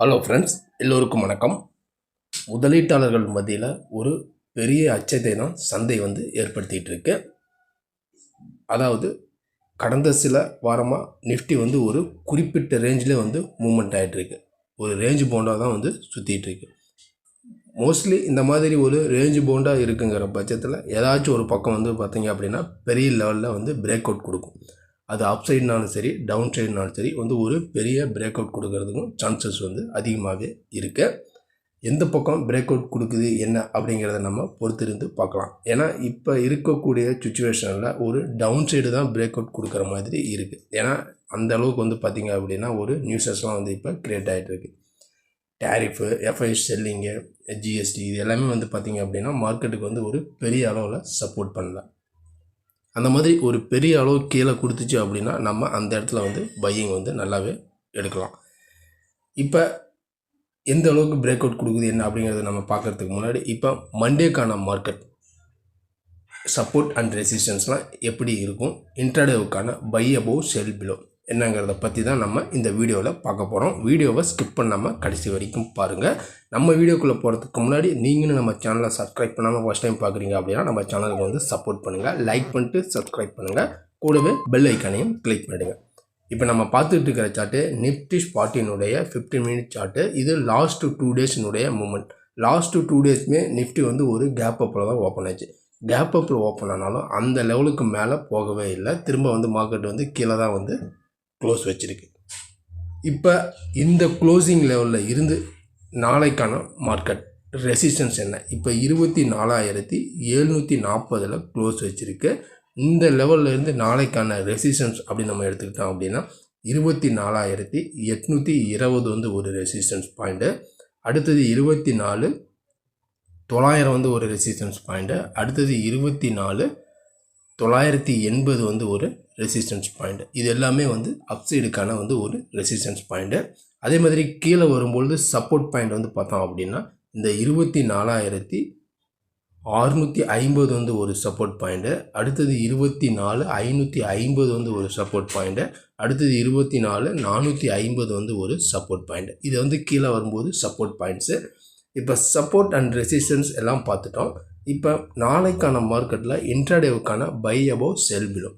Hello friends எல்லோருக்கும் வணக்கம். முதலீட்டாளர்கள் மத்தியில் ஒரு பெரிய அச்சத்தை தான் சந்தை வந்து ஏற்படுத்திகிட்டு இருக்கு. அதாவது கடந்த சில வாரமாக நிஃப்டி வந்து ஒரு குறிப்பிட்ட ரேஞ்சில் வந்து மூமெண்ட் ஆகிட்டுருக்கு ஒரு ரேஞ்சு போண்டாக தான் வந்து சுற்றிட்டுருக்கு மோஸ்ட்லி இந்த மாதிரி ஒரு ரேஞ்சு போண்டாக இருக்குங்கிற பட்சத்தில் ஏதாச்சும் ஒரு பக்கம் வந்து பார்த்திங்க அப்படின்னா பெரிய லெவலில் வந்து பிரேக் அவுட் கொடுக்கும். அது அப் சைடுனாலும் சரி டவுன் சைடுனாலும் சரி வந்து ஒரு பெரிய பிரேக் அவுட் கொடுக்கறதுக்கும் சான்சஸ் வந்து அதிகமாகவே இருக்கு. எந்த பக்கம் பிரேக் அவுட் கொடுக்குது என்ன அப்படிங்கிறத நம்ம பொறுத்திருந்து பார்க்கலாம். ஏன்னா இப்போ இருக்கக்கூடிய சுச்சுவேஷனில் ஒரு டவுன் சைடு தான் பிரேக் அவுட் கொடுக்குற மாதிரி இருக்குது ஏன்னா அந்த அளவுக்கு வந்து பார்த்திங்க அப்படின்னா ஒரு நியூஸஸ்லாம் வந்து இப்போ க்ரியேட் ஆகிட்டு இருக்குது டேரிஃபு எஃப்ஐ செல்லிங்கு ஜிஎஸ்டி இது எல்லாமே வந்து பார்த்திங்க அப்படின்னா மார்க்கெட்டுக்கு வந்து ஒரு பெரிய அளவில் சப்போர்ட் பண்ணல. அந்த மாதிரி ஒரு பெரிய அளவு கீழே கொடுத்துச்சு அப்படின்னா நம்ம அந்த இடத்துல வந்து பையிங் வந்து நல்லாவே எடுக்கலாம். இப்போ எந்த அளவுக்கு பிரேக் அவுட் கொடுக்குது என்ன அப்படிங்கிறத நம்ம பார்க்கறதுக்கு முன்னாடி இப்போ மண்டேக்கான மார்க்கெட் சப்போர்ட் அண்ட் ரெசிஸ்டன்ஸ்லாம் எப்படி இருக்கும்? இன்ட்ராடேவுக்கான பை அபோவ் செல் பிலோ என்னங்கிறத பற்றி தான் நம்ம இந்த வீடியோவில் பார்க்க போகிறோம் வீடியோவை ஸ்கிப் பண்ணாமல் கடைசி வரைக்கும் பாருங்கள் நம்ம வீடியோக்குள்ளே போகிறதுக்கு முன்னாடி நீங்களும் நம்ம சேனலை சப்ஸ்கிரைப் பண்ணாமல் ஃபஸ்ட் டைம் பார்க்குறீங்க அப்படின்னா நம்ம சேனலுக்கு வந்து சப்போர்ட் பண்ணுங்கள் லைக் பண்ணிட்டு சப்ஸ்கிரைப் பண்ணுங்கள் கூடவே பெல் ஐக்கானையும் கிளிக் பண்ணிடுங்க. இப்போ நம்ம பார்த்துட்டு இருக்கிற சார்ட்டு நிஃப்டி ஸ்பாட்டினுடைய ஃபிஃப்டின் மினிட் சார்ட்டு இது லாஸ்ட் டூ டேஸினுடைய மூமெண்ட் லாஸ்ட் டூ டேஸ்மே நிஃப்டி வந்து ஒரு கேப் அப்பில் தான் ஓப்பன் ஆச்சு. கேப் அப்பில் ஓப்பன் ஆனாலும் அந்த லெவலுக்கு மேலே போகவே இல்லை. திரும்ப வந்து மார்க்கெட் வந்து கீழே தான் வந்து க்ளோஸ் வச்சுருக்கு. இப்போ இந்த க்ளோசிங் லெவலில் இருந்து நாளைக்கான மார்க்கெட் ரெசிஸ்டன்ஸ் என்ன? இப்போ இருபத்தி நாலாயிரத்தி எழுநூற்றி நாற்பதில் க்ளோஸ் வச்சுருக்கு. இந்த லெவலில் இருந்து நாளைக்கான ரெசிஸ்டன்ஸ் அப்படின்னு நம்ம எடுத்துக்கிட்டோம் அப்படின்னா இருபத்தி நாலாயிரத்தி எட்நூற்றி இருபது வந்து ஒரு ரெசிஸ்டன்ஸ் பாயிண்ட்டு அடுத்தது இருபத்தி நாலு தொள்ளாயிரம் வந்து ஒரு ரெசிஸ்டன்ஸ் பாயிண்ட்டு அடுத்தது இருபத்தி நாலு தொள்ளாயிரத்தி எண்பது வந்து ஒரு ரெசிஸ்டன்ஸ் பாயிண்ட் இது எல்லாமே வந்து அப்சைடுக்கான வந்து ஒரு ரெசிஸ்டன்ஸ் பாயிண்ட்டு அதே மாதிரி கீழே வரும்பொழுது சப்போர்ட் பாயிண்ட் வந்து பார்த்தோம் அப்படின்னா இந்த இருபத்தி நாலாயிரத்தி அறுநூற்றி ஐம்பது வந்து ஒரு சப்போர்ட் பாயிண்ட்டு அடுத்தது இருபத்தி நாலு ஐநூற்றி ஐம்பது வந்து ஒரு சப்போர்ட் பாயிண்ட்டு அடுத்தது இருபத்தி நாலு நானூற்றி ஐம்பது வந்து ஒரு சப்போர்ட் பாயிண்ட்டு இது வந்து கீழே வரும்போது சப்போர்ட் பாயிண்ட்ஸு இப்போ சப்போர்ட் அண்ட் ரெசிஸ்டன்ஸ் எல்லாம் பார்த்துட்டோம். இப்போ நாளைக்கான மார்க்கெட்டில் இன்ட்ராடேவுக்கான பை அபோவ் செல் பிலோ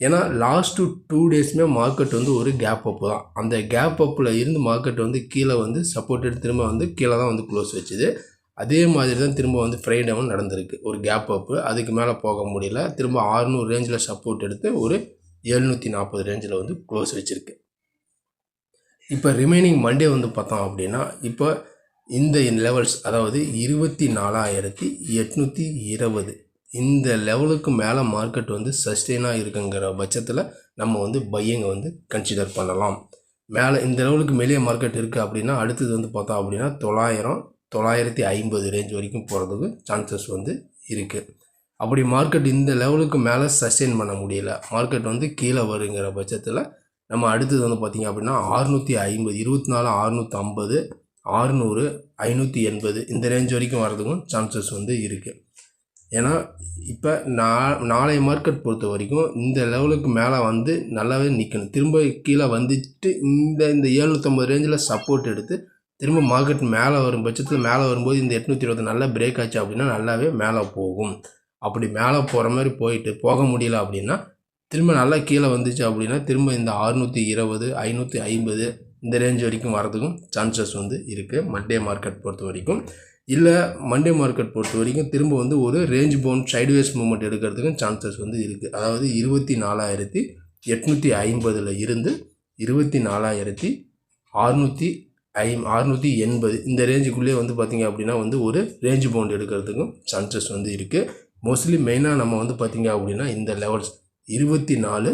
ஏன்னா லாஸ்ட்டு டூ டேஸ்மே மார்க்கெட் வந்து ஒரு கேப் அப்பு தான். அந்த கேப் அப்பில் இருந்து மார்க்கெட் வந்து கீழே வந்து சப்போர்ட் எடுத்து திரும்ப வந்து கீழே தான் வந்து க்ளோஸ் வச்சுது. அதே மாதிரி தான் திரும்ப வந்து ஃப்ரைடேவும் நடந்திருக்கு. ஒரு கேப் அப்பு அதுக்கு மேலே போக முடியல. திரும்ப ஆறுநூறு ரேஞ்சில் சப்போர்ட் எடுத்து ஒரு எழுநூற்றி நாற்பது ரேஞ்சில் வந்து க்ளோஸ் வச்சுருக்கு. இப்போ ரிமைனிங் மண்டே வந்து பார்த்தோம் அப்படின்னா இப்போ இந்த லெவல்ஸ் அதாவது இருபத்தி நாலாயிரத்தி எட்நூற்றி இருபது. இந்த லெவலுக்கு மேலே மார்க்கெட் வந்து சஸ்டெயினாக இருக்குங்கிற பட்சத்தில் நம்ம வந்து பையங்க வந்து கன்சிடர் பண்ணலாம். மேலே இந்த லெவலுக்கு மேலே மார்க்கெட் இருக்குது அப்படின்னா அடுத்தது வந்து பார்த்தோம் அப்படின்னா தொள்ளாயிரம் தொள்ளாயிரத்தி ஐம்பது ரேஞ்ச் வரைக்கும் போகிறதுக்கு சான்சஸ் வந்து இருக்குது அப்படி மார்க்கெட் இந்த லெவலுக்கு மேலே சஸ்டெயின் பண்ண முடியல. மார்க்கெட் வந்து கீழே வருங்கிற பட்சத்தில் நம்ம அடுத்தது வந்து பார்த்திங்க அப்படின்னா அறுநூற்றி ஐம்பது இருபத்தி நாலு அறுநூற்றி ஐம்பது ஆறுநூறு ஐநூற்றி எண்பது இந்த ரேஞ்ச் வரைக்கும் வரதுக்கும் சான்சஸ் வந்து இருக்குது ஏன்னா இப்போ நா நாளைய மார்க்கெட் பொறுத்த வரைக்கும் இந்த லெவலுக்கு மேலே வந்து நல்லாவே நிற்கணும் திரும்ப கீழே வந்துட்டு இந்த இந்த ஏழ்நூற்றம்பது ரேஞ்சில் சப்போர்ட் எடுத்து திரும்ப மார்க்கெட் மேலே வரும் பட்சத்தில் மேலே வரும்போது இந்த எட்நூற்றி இருபது நல்லா பிரேக் ஆச்சு அப்படின்னா நல்லாவே மேலே போகும். அப்படி மேலே போகிற மாதிரி போயிட்டு போக முடியல அப்படின்னா திரும்ப நல்லா கீழே வந்துச்சு அப்படின்னா திரும்ப இந்த அறுநூற்றி இருபது ஐநூற்றி ஐம்பது இந்த ரேஞ்ச் வரைக்கும் வரதுக்கும் சான்சஸ் வந்து இருக்குது மண்டே மார்க்கெட் பொறுத்த வரைக்கும். இல்லை மண்டே மார்க்கெட் பொறுத்த வரைக்கும் திரும்ப வந்து ஒரு ரேஞ்ச் பவுண்ட் சைடுவேஸ் மூமெண்ட் எடுக்கிறதுக்கும் சான்சஸ் வந்து இருக்குது அதாவது இருபத்தி நாலாயிரத்தி எட்நூற்றி ஐம்பதில் இருந்து இருபத்தி நாலாயிரத்தி அறுநூற்றி ஐ அறுநூற்றி எண்பது இந்த ரேஞ்சுக்குள்ளேயே வந்து பார்த்திங்க அப்படின்னா வந்து ஒரு ரேஞ்ச் பவுண்ட் எடுக்கிறதுக்கும் சான்சஸ் வந்து இருக்குது மோஸ்ட்லி மெயினாக நம்ம வந்து பார்த்திங்க அப்படின்னா இந்த லெவல்ஸ் இருபத்தி நாலு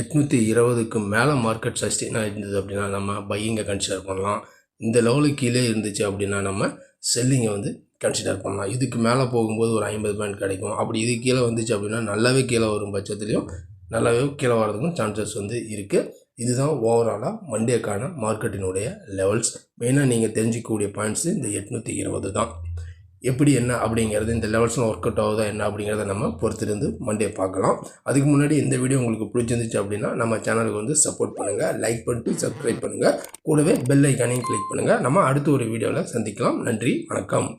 எட்நூற்றி இருபதுக்கு மேலே மார்க்கெட் சஸ்டெயினாக இருந்தது அப்படின்னா நம்ம பையிங்கை கன்சிடர் பண்ணலாம். இந்த லெவலுக்கு கீழே இருந்துச்சு அப்படின்னா நம்ம செல்லிங்கை வந்து கன்சிடர் பண்ணலாம். இதுக்கு மேலே போகும்போது ஒரு ஐம்பது பாயிண்ட் கிடைக்கும். அப்படி இது கீழே வந்துச்சு அப்படின்னா நல்லாவே கீழே வரும் பட்சத்துலேயும் நல்லாவே கீழே வரதுக்கும் சான்சஸ் வந்து இருக்குது இதுதான் ஓவராலாக மண்டேக்கான மார்க்கெட்டினுடைய லெவல்ஸ் மெயினாக நீங்கள் தெரிஞ்சிக்கக்கூடிய பாயிண்ட்ஸு இந்த எட்நூற்றி இருபது தான். எப்படி என்ன அப்படிங்கிறது இந்த லெவல்ஸ்லாம் ஒர்க் அவுட் ஆகுதா என்ன அப்படிங்கிறத நம்ம பொறுத்திருந்து மண்டே பார்க்கலாம். அதுக்கு முன்னாடி இந்த வீடியோ உங்களுக்கு பிடிச்சிருந்துச்சு அப்படின்னா நம்ம சேனலுக்கு வந்து சப்போர்ட் பண்ணுங்கள் லைக் பண்ணிட்டு சப்ஸ்கிரைப் பண்ணுங்கள் கூடவே பெல் ஐக்கானையும் கிளிக் பண்ணுங்கள் நம்ம அடுத்த ஒரு வீடியோவில் சந்திக்கலாம். நன்றி வணக்கம்.